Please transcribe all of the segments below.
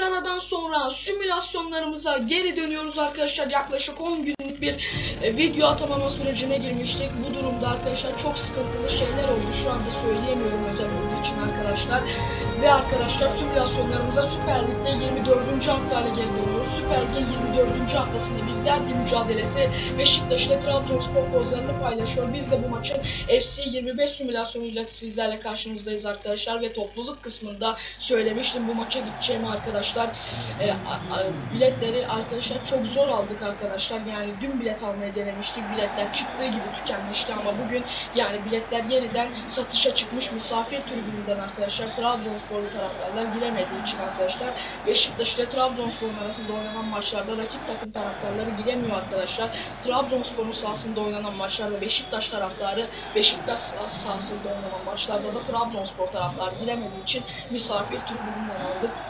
bir aradan sonra simülasyonlarımıza geri dönüyoruz arkadaşlar. Yaklaşık 10 günlük bir e, video atamama sürecine girmiştik. Bu durumda arkadaşlar çok sıkıntılı şeyler oldu. Şu anda söyleyemiyorum özel olduğu için arkadaşlar. Ve arkadaşlar simülasyonlarımıza Süper Lig'de 24. haftayla geri dönüyoruz. Süper Lig'in 24. haftasında bir derbi mücadelesi Beşiktaş ile Trabzonspor pozlarını paylaşıyor. Biz de bu maçın FC 25 simülasyonuyla sizlerle karşınızdayız arkadaşlar ve topluluk kısmında söylemiştim bu maça gideceğimi arkadaşlar. E, a- a- biletleri arkadaşlar çok zor aldık arkadaşlar. Yani dün bilet almaya denemiştik. Biletler çıktığı gibi tükenmişti ama bugün yani biletler yeniden satışa çıkmış misafir tribününden arkadaşlar. Trabzonsporlu taraftarlar giremediği için arkadaşlar. Beşiktaş ile Trabzonspor'un arasında oynanan maçlarda rakip takım taraftarları giremiyor arkadaşlar. Trabzonspor'un sahasında oynanan maçlarda Beşiktaş taraftarı, Beşiktaş sah- sahasında oynanan maçlarda da Trabzonspor taraftarı giremediği için misafir tribününden aldık.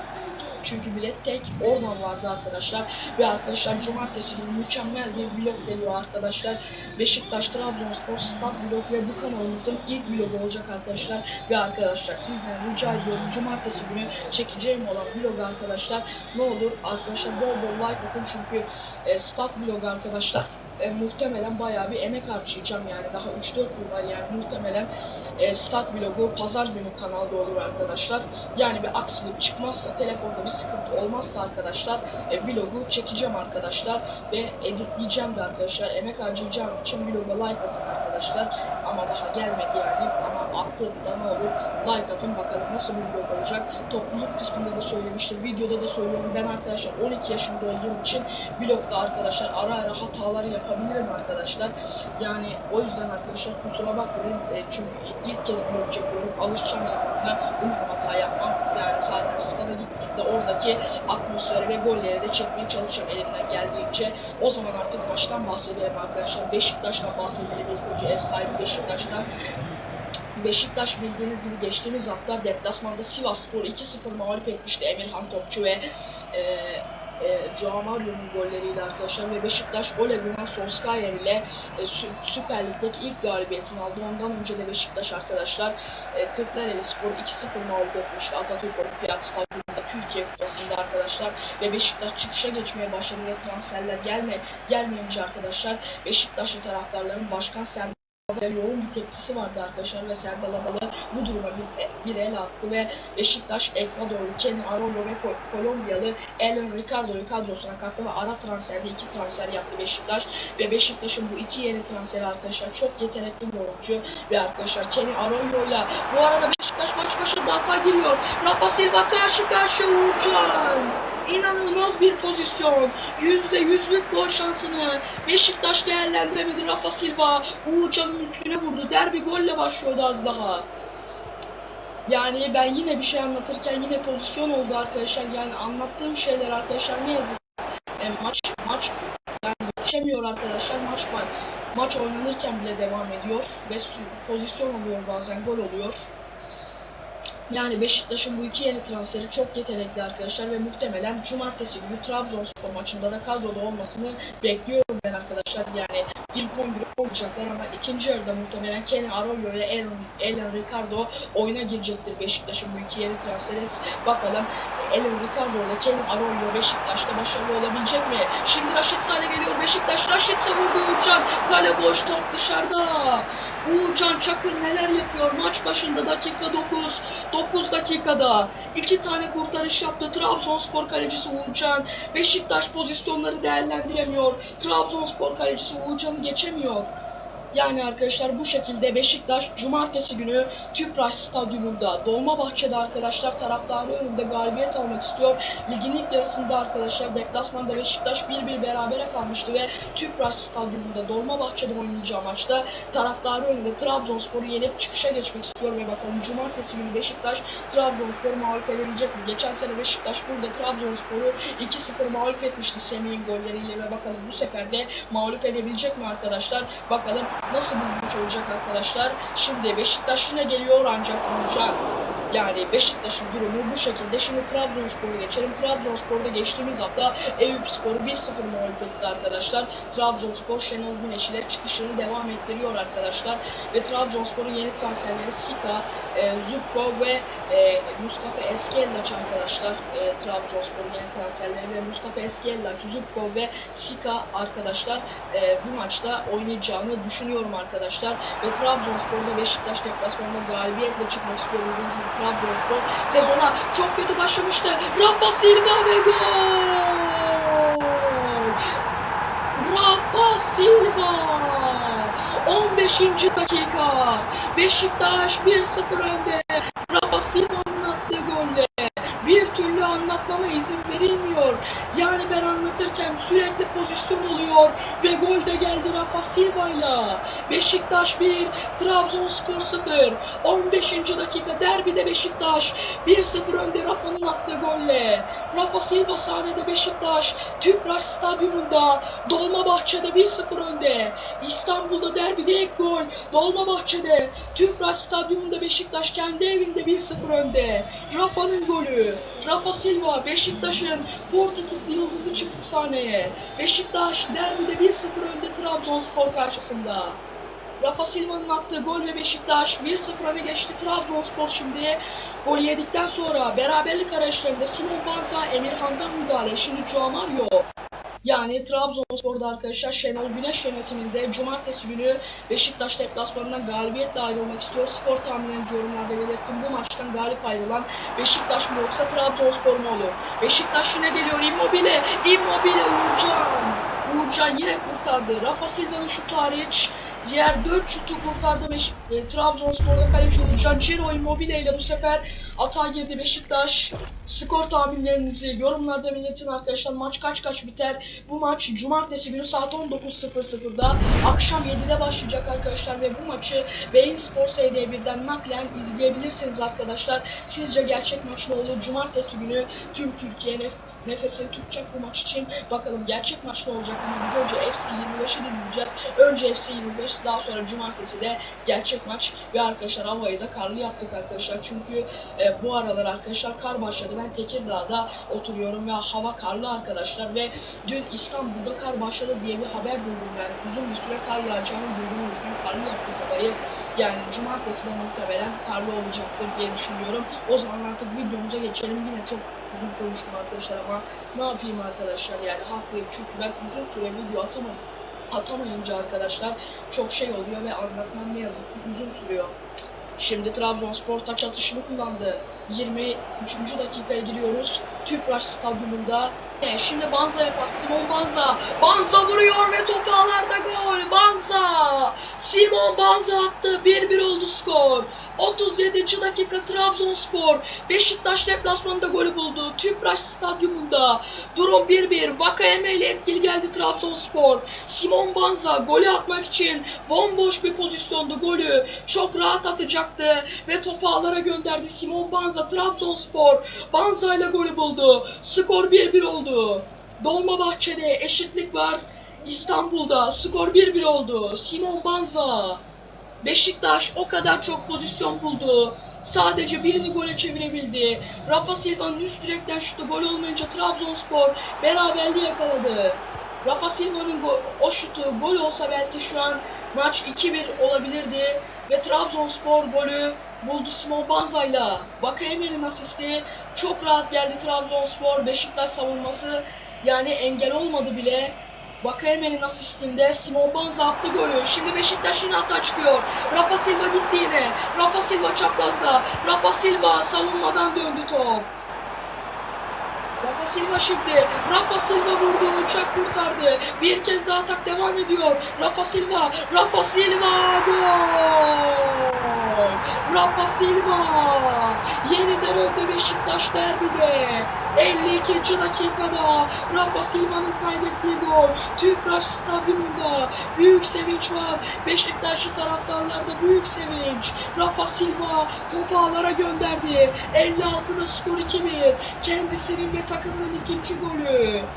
Çünkü bilet tek oradan vardı arkadaşlar. Ve arkadaşlar cumartesi günü mükemmel bir vlog geliyor arkadaşlar. Beşiktaş Trabzonspor stat vlog ve bu kanalımızın ilk vlogu olacak arkadaşlar. Ve arkadaşlar sizden rica ediyorum cumartesi günü çekeceğim olan vlog arkadaşlar. Ne olur arkadaşlar bol bol like atın çünkü e, stat vlog arkadaşlar e, muhtemelen bayağı bir emek harcayacağım yani. Daha 3-4 gün var yani. Muhtemelen e, stat vlogu pazar günü kanalda olur arkadaşlar. Yani bir aksilik çıkmazsa telefonda bir sıkıntı olmazsa arkadaşlar e, vlogu çekeceğim arkadaşlar ve editleyeceğim de arkadaşlar. Emek harcayacağım için vloga like atın arkadaşlar. Ama daha gelmedi yani. Ama attığımda ne olur? Like atın bakalım nasıl bir vlog olacak. Topluluk kısmında da söylemiştim videoda da söylüyorum. Ben arkadaşlar 12 yaşında olduğum için vlogda arkadaşlar ara ara hatalar yapabilirim arkadaşlar. Yani o yüzden arkadaşlar kusura bakmayın. E, çünkü ilk kez vlog çekiyorum. Alışacağım zamanla. Umarım hata yapmam. Yani zaten stada gittiğimde oradaki atmosferi ve golleri de çekmeye çalışacağım elimden geldiğince. O zaman artık maçtan bahsedelim arkadaşlar. Beşiktaş'tan bahsedelim ilk önce ev sahibi Beşiktaş'tan. Beşiktaş bildiğiniz gibi geçtiğimiz hafta deplasmanda Sivasspor'u 2-0 mağlup etmişti Emirhan Topçu ve e, e, Joao Mario'nun golleriyle arkadaşlar ve Beşiktaş Ole Gunnar Solskjaer ile e, Sü- Süper Lig'deki ilk galibiyetini aldı. Ondan önce de Beşiktaş arkadaşlar e, Kırklareli Spor'u 2-0 mağlup etmişti Atatürk Olimpiyat Stadyumunda Türkiye Kupası'nda arkadaşlar ve Beşiktaş çıkışa geçmeye başladı ve transferler gelme gelmeyince arkadaşlar Beşiktaşlı taraftarların başkan Sen yoğun bir tepkisi vardı arkadaşlar ve Serdal Adalı bu duruma bir, bir el attı ve Beşiktaş Ekvadorlu Kenny Arroyo ve Ko- Kolombiyalı Ellen Ricardo'yu kadrosuna kattı ve ara transferde iki transfer yaptı Beşiktaş ve Beşiktaş'ın bu iki yeni transferi arkadaşlar çok yetenekli bir oyuncu ve arkadaşlar Kenny Arroyo'yla bu arada Beşiktaş maç başında hata giriyor. Rafa Silva karşı karşı Uğurcan İnanılmaz bir pozisyon. Yüzde yüzlük gol şansını Beşiktaş değerlendiremedi Rafa Silva. Uğurcan'ın üstüne vurdu. Derbi golle başlıyordu az daha. Yani ben yine bir şey anlatırken yine pozisyon oldu arkadaşlar. Yani anlattığım şeyler arkadaşlar ne yazık e, maç maç yani yetişemiyor arkadaşlar maç. Maç oynanırken bile devam ediyor ve pozisyon oluyor bazen gol oluyor. Yani Beşiktaş'ın bu iki yeni transferi çok yetenekli arkadaşlar ve muhtemelen cumartesi günü Trabzonspor maçında da kadroda olmasını bekliyorum ben arkadaşlar. Yani ilk 11 olmayacaklar ama ikinci yarıda muhtemelen Kenny Arroyo ile Ellen, Ellen Ricardo oyuna girecektir Beşiktaş'ın bu iki yeni transferi. Bakalım Ellen Ricardo ile Kenny Arroyo Beşiktaş'ta başarılı olabilecek mi? Şimdi Raşit Saleh geliyor Beşiktaş. Raşit savurdu Uğurcan. Kale boş top dışarıda. Uğurcan Çakır neler yapıyor maç başında dakika 9 9 dakikada. İki tane kurtarış yaptı. Trabzonspor kalecisi Uğurcan. Beşiktaş pozisyonları değerlendiremiyor. Trabzonspor kalecisi Uğurcan'ı geçemiyor yani arkadaşlar bu şekilde Beşiktaş cumartesi günü Tüpraş Stadyumunda Dolmabahçe'de arkadaşlar taraftarı önünde galibiyet almak istiyor. Ligin ilk yarısında arkadaşlar deplasmanda Beşiktaş 1-1 berabere kalmıştı ve Tüpraş Stadyumunda Dolmabahçe'de oynayacağı maçta taraftarı önünde Trabzonspor'u yenip çıkışa geçmek istiyor ve bakalım cumartesi günü Beşiktaş Trabzonspor'u mağlup edebilecek mi? Geçen sene Beşiktaş burada Trabzonspor'u 2-0 mağlup etmişti Semih'in golleriyle ve bakalım bu sefer de mağlup edebilecek mi arkadaşlar? Bakalım nasıl bir olacak arkadaşlar. Şimdi Beşiktaş yine geliyor ancak Uğurcan. Yani Beşiktaş'ın durumu bu şekilde. Şimdi Trabzonspor'a geçelim. Trabzonspor'da geçtiğimiz hafta Eyüp Spor'u 1-0 mağlup etti arkadaşlar. Trabzonspor Şenol Güneş ile çıkışını devam ettiriyor arkadaşlar. Ve Trabzonspor'un yeni transferleri Sika, e, Zubko ve e, Mustafa Eskellaç arkadaşlar. E, Trabzonspor'un yeni transferleri ve Mustafa Eskellaç, Zubko ve Sika arkadaşlar e, bu maçta oynayacağını düşünüyorum arkadaşlar. Ve Trabzonspor'da Beşiktaş deplasmanında galibiyetle çıkmak istiyor. Trabzonspor sezona çok kötü başlamıştı. Rafa Silva ve gol! Rafa Silva! 15. dakika. Beşiktaş 1-0 önde. Rafa Silva'nın attığı golle bir türlü anlatmama izin verilmiyor. Yani ben anlatırken sürekli pozisyon oluyor ve gol de geldi Rafa Silva'yla. Beşiktaş 1, Trabzonspor 0. 15. dakika derbide Beşiktaş 1-0 önde Rafa'nın attığı golle. Rafa Silva sahnede Beşiktaş, Tüpraş Stadyumunda, Dolmabahçe'de 1-0 önde. İstanbul'da derbide ilk gol, Dolmabahçe'de, Tüpraş Stadyumunda Beşiktaş kendi evinde 1-0 önde. Rafa'nın golü. Rafa Silva Beşiktaş'ın Portekizli yıldızı çıktı sahneye. Beşiktaş derbide 1-0 önde Trabzonspor karşısında. Rafa Silva'nın attığı gol ve Beşiktaş 1-0 öne geçti. Trabzonspor şimdi gol yedikten sonra beraberlik arayışlarında Simon Banza, Emirhan'dan müdahale. Şimdi Joao Mario. Yani Trabzonspor'da arkadaşlar Şenol Güneş yönetiminde cumartesi günü Beşiktaş deplasmanından galibiyetle ayrılmak istiyor. Skor tahminlerinizi yorumlarda belirttim. Bu maçtan galip ayrılan Beşiktaş mı yoksa Trabzonspor mu olur? Beşiktaş yine geliyor. Immobile, Immobile Uğurcan. Uğurcan yine kurtardı. Rafa Silva'nın şutu hariç diğer 4 şutu kurtardı Beş e, Trabzonspor'da kaleci Uğurcan. Ciro Immobile ile bu sefer atağa girdi Beşiktaş. Skor tahminlerinizi yorumlarda belirtin arkadaşlar. Maç kaç kaç biter? Bu maç cumartesi günü saat 19.00'da akşam 7'de başlayacak arkadaşlar ve bu maçı Beyin Spor SD1'den naklen izleyebilirsiniz arkadaşlar. Sizce gerçek maç ne olur? Cumartesi günü tüm Türkiye nef- nefesini tutacak bu maç için. Bakalım gerçek maç ne olacak ama biz önce FC 25'i dinleyeceğiz. Önce FC 25 daha sonra cumartesi de gerçek maç ve arkadaşlar havayı da karlı yaptık arkadaşlar. Çünkü e, bu aralar arkadaşlar kar başladı. Ben Tekirdağ'da oturuyorum ve hava karlı arkadaşlar ve dün İstanbul'da kar başladı diye bir haber duydum. Yani uzun bir süre kar yağacağını o yüzden karlı yaptık havayı. Yani cumartesi de muhtemelen karlı olacaktır diye düşünüyorum. O zaman artık videomuza geçelim. Yine çok uzun konuştum arkadaşlar ama ne yapayım arkadaşlar? Yani haklıyım çünkü ben uzun süre video atamadım atamayınca arkadaşlar çok şey oluyor ve anlatmam ne yazık ki uzun sürüyor Şimdi Trabzonspor taç atışını kullandı. 23. dakikaya giriyoruz. Tüpraş stadyumunda. E, şimdi Banza'ya pas. Simon Banza. Banza vuruyor ve top ağlarda gol. Banza. Simon Banza attı. 1-1 oldu skor. 37. dakika Trabzonspor. Beşiktaş deplasmanında golü buldu. Tüpraş stadyumunda. Durum 1-1. Vakayeme ile etkili geldi Trabzonspor. Simon Banza golü atmak için bomboş bir pozisyonda golü çok rahat atacaktı ve topu ağlara gönderdi Simon Banza Trabzonspor. Banza ile golü buldu. Skor 1-1 oldu. Dolmabahçe'de eşitlik var. İstanbul'da skor 1-1 oldu. Simon Banza. Beşiktaş o kadar çok pozisyon buldu. Sadece birini gole çevirebildi. Rafa Silva'nın üst direkten şutu gol olmayınca Trabzonspor beraberliği yakaladı. Rafa Silva'nın o şutu gol olsa belki şu an maç 2-1 olabilirdi. Ve Trabzonspor golü buldu Simon Banza'yla. Bakayeme'nin asisti çok rahat geldi Trabzonspor. Beşiktaş savunması yani engel olmadı bile. Bakayeme'nin asistinde Simon Banza attı golü. Şimdi Beşiktaş yine hata çıkıyor. Rafa Silva gitti yine. Rafa Silva çaprazda. Rafa Silva savunmadan döndü top. Rafa Silva şimdi. Rafa Silva vurdu. Uçak kurtardı. Bir kez daha atak devam ediyor. Rafa Silva. Rafa Silva. Gol. Rafa Silva. Yeniden önde Beşiktaş derbide. 52. dakikada Rafa Silva'nın kaydettiği gol. Tüpraş stadyumunda büyük sevinç var. Beşiktaşlı taraftarlarda büyük sevinç. Rafa Silva topu ağlara gönderdi. 56'da skor 2-1. Kendisinin ve takımının ikinci golü.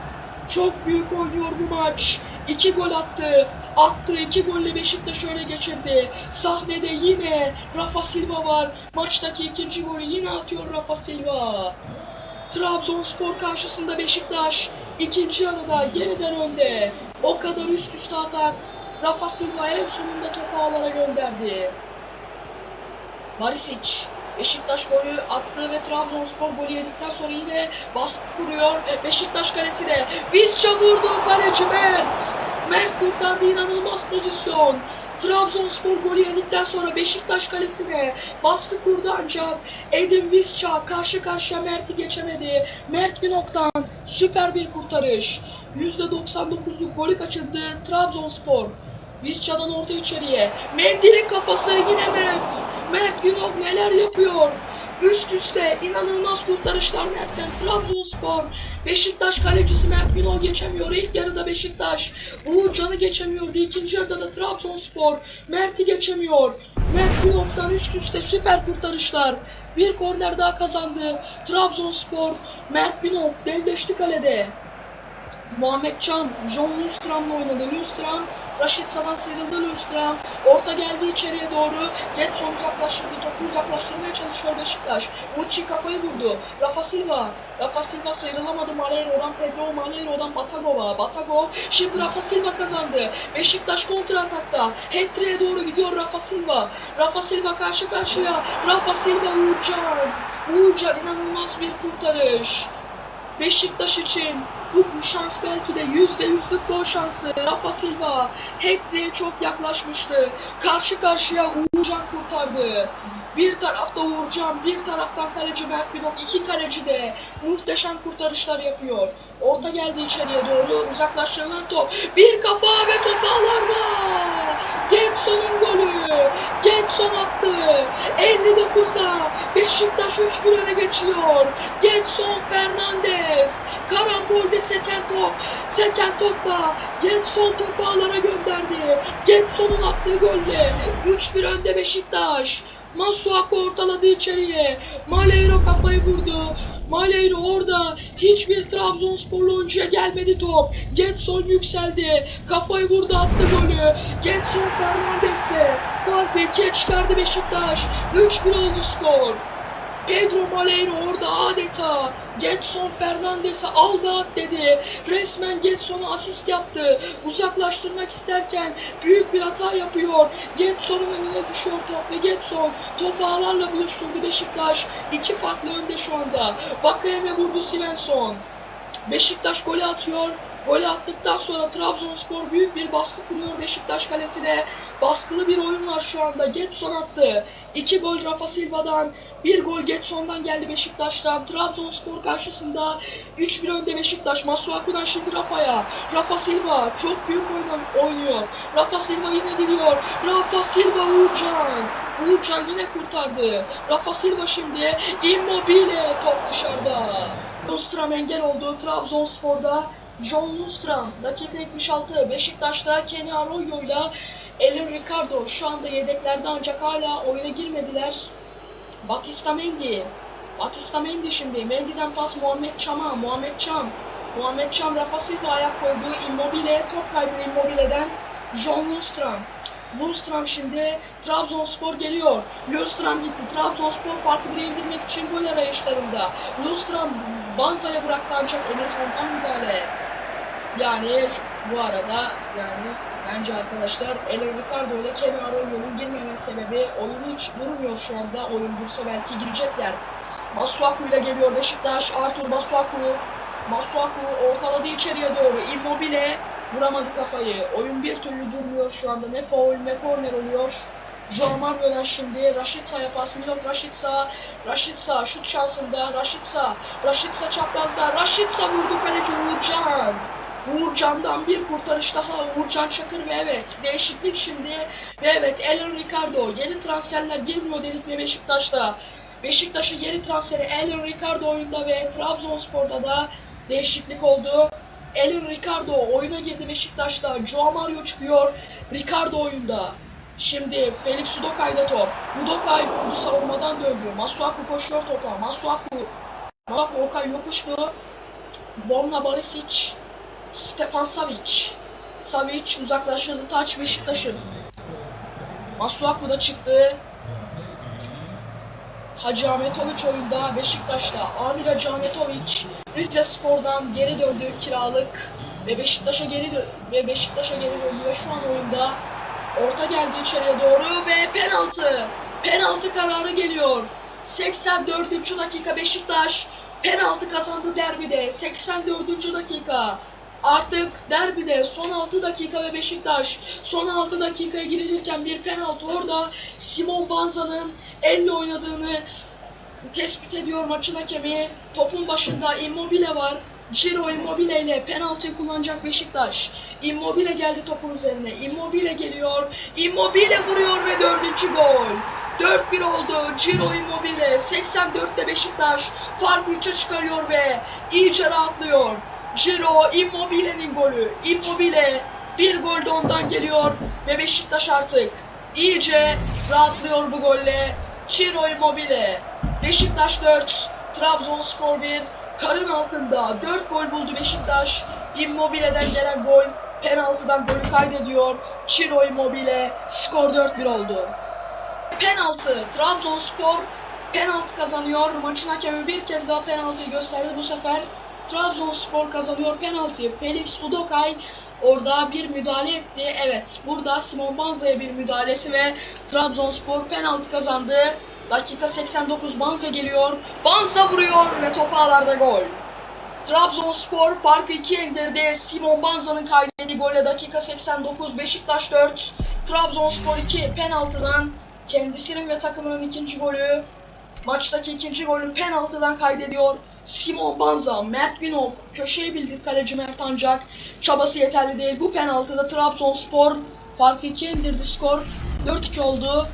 Çok büyük oynuyor bu maç. İki gol attı. Attığı iki golle Beşiktaş öne geçirdi. Sahnede yine Rafa Silva var. Maçtaki ikinci golü yine atıyor Rafa Silva. Trabzonspor karşısında Beşiktaş ikinci yarıda yeniden önde. O kadar üst üste atak. Rafa Silva en sonunda topu ağlara gönderdi. Barisic Beşiktaş golü attı ve Trabzonspor golü yedikten sonra yine baskı kuruyor. Beşiktaş kalesine Vizca vurdu kaleci Mert. Mert kurtardı inanılmaz pozisyon. Trabzonspor golü yedikten sonra Beşiktaş kalesine baskı kurdu ancak Edin Visca karşı karşıya Mert'i geçemedi. Mert Günok'tan süper bir kurtarış. %99'luk golü kaçırdı Trabzonspor. Visca'dan orta içeriye. Mendy'nin kafası yine Mert. Mert Günok neler yapıyor? Üst üste inanılmaz kurtarışlar Mert'ten Trabzonspor. Beşiktaş kalecisi Mert Günok geçemiyor. İlk yarıda Beşiktaş. Uğurcan'ı geçemiyordu. İkinci yarıda da Trabzonspor. Mert'i geçemiyor. Mert Günok'tan üst üste süper kurtarışlar. Bir korner daha kazandı. Trabzonspor. Mert Günok devleşti kalede. Muhammed Can, John Lundstram'la oynadı. Lundstram, Raşit Sadan sıyrıldı Lundstram. Orta geldi içeriye doğru. Getson uzaklaştırdı. Topu uzaklaştırmaya çalışıyor Beşiktaş. Mucci kafayı vurdu. Rafa Silva. Rafa Silva sıyrılamadı Maleiro'dan. Pedro Maleiro'dan Batagova. Batago. Şimdi Rafa Silva kazandı. Beşiktaş kontra atakta. Hettri'ye doğru gidiyor Rafa Silva. Rafa Silva karşı karşıya. Rafa Silva Uğurcan. Uğurcan inanılmaz bir kurtarış. Beşiktaş için bu şans belki de yüzde yüzlük gol şansı. Rafa Silva hat çok yaklaşmıştı. Karşı karşıya Uğurcan kurtardı. Bir tarafta Uğurcan, bir taraftan kaleci Mert Günok. iki kaleci de muhteşem kurtarışlar yapıyor. Orta geldi içeriye doğru. Uzaklaştırılan top. Bir kafa ve top ağlarda. Getson'un golü. Getson attı. 59'da Beşiktaş 3-1 öne geçiyor. Getson Fernandez. Karambolde seken top. Seken topla Getson topu ağlara gönderdi. Getson'un attığı golle 3-1 önde Beşiktaş. Masuako ortaladı içeriye. Maleiro kafayı vurdu. Maleiro orada hiçbir Trabzonsporlu oyuncuya gelmedi top. Getson yükseldi. Kafayı vurdu attı golü. Getson Fernandez'le farkı ikiye çıkardı Beşiktaş. 3-1 oldu skor. Pedro Maleiro orada adeta Getson Fernandes'e aldı at dedi. Resmen Getson'a asist yaptı. Uzaklaştırmak isterken büyük bir hata yapıyor. Getson'un önüne düşüyor top ve Getson topu ağlarla buluşturdu Beşiktaş. İki farklı önde şu anda. Bakayeme vurdu Svensson. Beşiktaş golü atıyor. Golü attıktan sonra Trabzonspor büyük bir baskı kuruyor Beşiktaş kalesine. Baskılı bir oyun var şu anda. Getson attı. İki gol Rafa Silva'dan, bir gol Getson'dan geldi Beşiktaş'tan. Trabzonspor karşısında 3-1 önde Beşiktaş. Masuaku'dan şimdi Rafa'ya. Rafa Silva çok büyük oyna- oynuyor. Rafa Silva yine gidiyor. Rafa Silva Uğurcan. Uğurcan yine kurtardı. Rafa Silva şimdi Immobile top dışarıda. Lundstram engel oldu Trabzonspor'da. John Lundstram dakika 76 Beşiktaş'ta Kenny Arroyo'yla Elin Ricardo şu anda yedeklerde ancak hala oyuna girmediler. Batista Mendy. Batista Mendy şimdi. Mendy'den pas Muhammed Çam'a. Muhammed Çam. Muhammed Çam Rafa Silva ayak koydu. Immobile. Top kaybı Immobile'den. John Lundstram. Lundstram şimdi Trabzonspor geliyor. Lundstram gitti. Trabzonspor farkı bire indirmek için gol arayışlarında. Lundstram Banza'ya bıraktı ancak Emirhan'dan müdahale. Yani bu arada yani bence arkadaşlar El Ricardo ile Kenny Arroyo'nun girmeme sebebi oyun hiç durmuyor şu anda. Oyun dursa belki girecekler. Masuaku ile geliyor Beşiktaş. Artur Masuaku. Masuaku ortaladı içeriye doğru. Immobile vuramadı kafayı. Oyun bir türlü durmuyor şu anda. Ne faul ne korner oluyor. Joao Mario'dan şimdi Raşitsa'ya pas. Milot Raşitsa. Raşitsa şut şansında. Raşitsa. Raşitsa çaprazda. Raşitsa vurdu kaleci Uğurcan. Uğurcan'dan bir kurtarış daha. Uğurcan Çakır ve evet değişiklik şimdi. Ve evet Ellen Ricardo. Yeni transferler girmiyor dedik ve Beşiktaş'ta. Beşiktaş'ın yeni transferi Ellen Ricardo oyunda ve Trabzonspor'da da değişiklik oldu. Ellen Ricardo oyuna girdi Beşiktaş'ta. Joao Mario çıkıyor. Ricardo oyunda. Şimdi Felix Udokay'da top. Udokay vurdu savunmadan döndü. Masuaku koşuyor topa. Masuaku Masuaku Okay yokuştu. Borna Barisic Stefan Savic. Savic uzaklaştırdı taç Beşiktaş'ın. Masuaku da çıktı. Hacı Ahmetoviç oyunda Beşiktaş'ta. Amir Hacı Ahmetoviç Rize Spor'dan geri döndü kiralık ve Beşiktaş'a geri ve Beşiktaş'a geri döndü ve şu an oyunda orta geldi içeriye doğru ve penaltı. Penaltı kararı geliyor. 84. dakika Beşiktaş penaltı kazandı derbide. 84. dakika. Artık derbide son 6 dakika ve Beşiktaş son 6 dakikaya girilirken bir penaltı orada Simon Banza'nın elle oynadığını tespit ediyor maçın hakemi. Topun başında Immobile var. Ciro Immobile ile penaltıyı kullanacak Beşiktaş. Immobile geldi topun üzerine. Immobile geliyor. Immobile vuruyor ve dördüncü gol. 4-1 oldu. Ciro Immobile 84'te Beşiktaş farkı 3'e çıkarıyor ve iyice rahatlıyor. Ciro Immobile'nin golü. Immobile bir gol de ondan geliyor ve Beşiktaş artık iyice rahatlıyor bu golle. Ciro Immobile. Beşiktaş 4, Trabzonspor 1. Karın altında 4 gol buldu Beşiktaş. Immobile'den gelen gol penaltıdan golü kaydediyor. Ciro Immobile skor 4-1 oldu. Penaltı. Trabzonspor penaltı kazanıyor. Maçın hakemi bir kez daha penaltıyı gösterdi. Bu sefer Trabzonspor kazanıyor penaltıyı. Felix Udokay orada bir müdahale etti. Evet burada Simon Banza'ya bir müdahalesi ve Trabzonspor penaltı kazandı. Dakika 89 Banza geliyor. Banza vuruyor ve top ağlarda gol. Trabzonspor farkı 2'ye indirdi. Simon Banza'nın kaydettiği golle dakika 89 Beşiktaş 4. Trabzonspor 2 penaltıdan kendisinin ve takımının ikinci golü. Maçtaki ikinci golü penaltıdan kaydediyor. Simon Banza, Mert Günok, köşeyi bildi kaleci Mert ancak çabası yeterli değil. Bu penaltıda Trabzonspor farkı 2'ye indirdi skor. 4-2 oldu.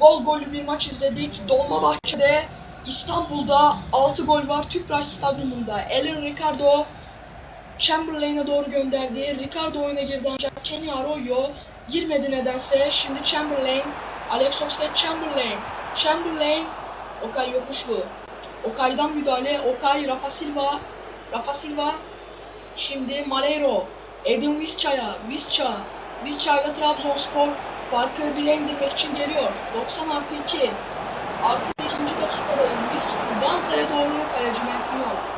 Bol gollü bir maç izledik. Dolmabahçe'de İstanbul'da 6 gol var Tüpraş Stadyumunda. Ellen Ricardo Chamberlain'e doğru gönderdi. Ricardo oyuna girdi ancak Kenny Arroyo girmedi nedense. Şimdi Chamberlain, Alex Oxlade-Chamberlain. Chamberlain, Okay yokuşlu. Okay'dan müdahale. Okay, Rafa Silva. Rafa Silva. Şimdi Malero. Edin Visca'ya. Visca. Visca ile Trabzonspor farkı bile indirmek için geliyor. 90 artı 2. Artı ikinci dakikadayız. Biz Banza'ya doğru kaleci Mert Günok.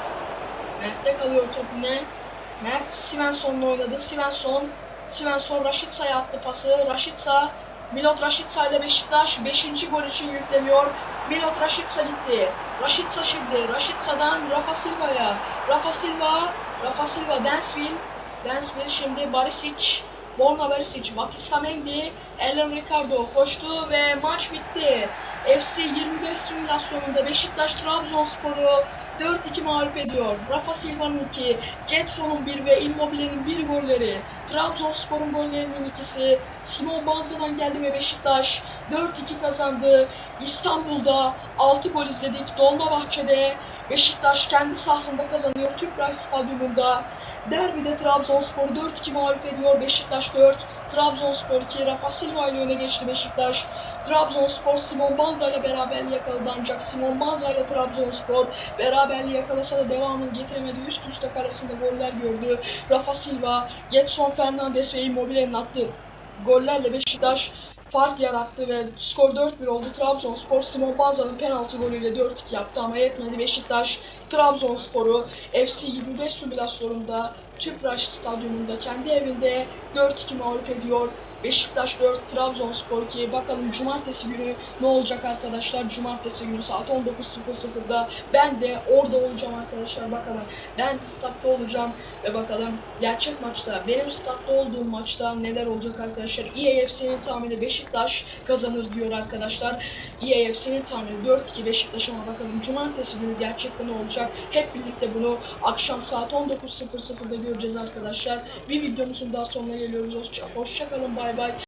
Mert'te kalıyor top yine. Mert Svensson'la oynadı. Svensson. Svensson Raşitsa'ya attı pası. Raşitsa Milot Raşitsa ile Beşiktaş 5. gol için yükleniyor. Milot Raşitsa gitti. Raşitsa şimdi. Raşitsa'dan Rafa Silva'ya. Rafa Silva. Rafa Silva Dansville. Dansville şimdi Barisic. Borna Barisic. Batista Mendy. Ellen Ricardo koştu ve maç bitti. FC 25 simülasyonunda Beşiktaş Trabzonspor'u 4-2 mağlup ediyor. Rafa Silva'nın 2, Getson'un 1 ve Immobile'nin 1 golleri. Trabzonspor'un gollerinin ikisi. Simon Banza'dan geldi ve Beşiktaş 4-2 kazandı. İstanbul'da 6 gol izledik. Dolmabahçe'de Beşiktaş kendi sahasında kazanıyor. Tüpraş Stadyumunda. Derbide Trabzonspor 4-2 mağlup ediyor. Beşiktaş 4, Trabzonspor 2, Rafa Silva ile öne geçti Beşiktaş. Trabzonspor Simon Banza ile beraberliği yakaladı ancak Simon Banza ile Trabzonspor beraberliği yakalasa da devamını getiremedi. Üst üste kalesinde goller gördü. Rafa Silva, Getson Fernandes ve Immobile'nin attığı gollerle Beşiktaş fark yarattı ve skor 4-1 oldu. Trabzonspor Simon Banza'nın penaltı golüyle 4-2 yaptı ama yetmedi. Beşiktaş Trabzonspor'u FC 25 simülasyonunda Tüpraş Stadyumunda kendi evinde 4-2 mağlup ediyor. Beşiktaş 4, Trabzonspor 2. Bakalım cumartesi günü ne olacak arkadaşlar? Cumartesi günü saat 19.00'da ben de orada olacağım arkadaşlar. Bakalım ben statta olacağım ve bakalım gerçek maçta benim statta olduğum maçta neler olacak arkadaşlar? EAFC'nin tahmini Beşiktaş kazanır diyor arkadaşlar. EAFC'nin tahmini 4-2 Beşiktaş ama bakalım cumartesi günü gerçekten ne olacak? Hep birlikte bunu akşam saat 19.00'da göreceğiz arkadaşlar. Bir videomuzun daha sonuna geliyoruz. Hoşça, hoşça kalın bay bay.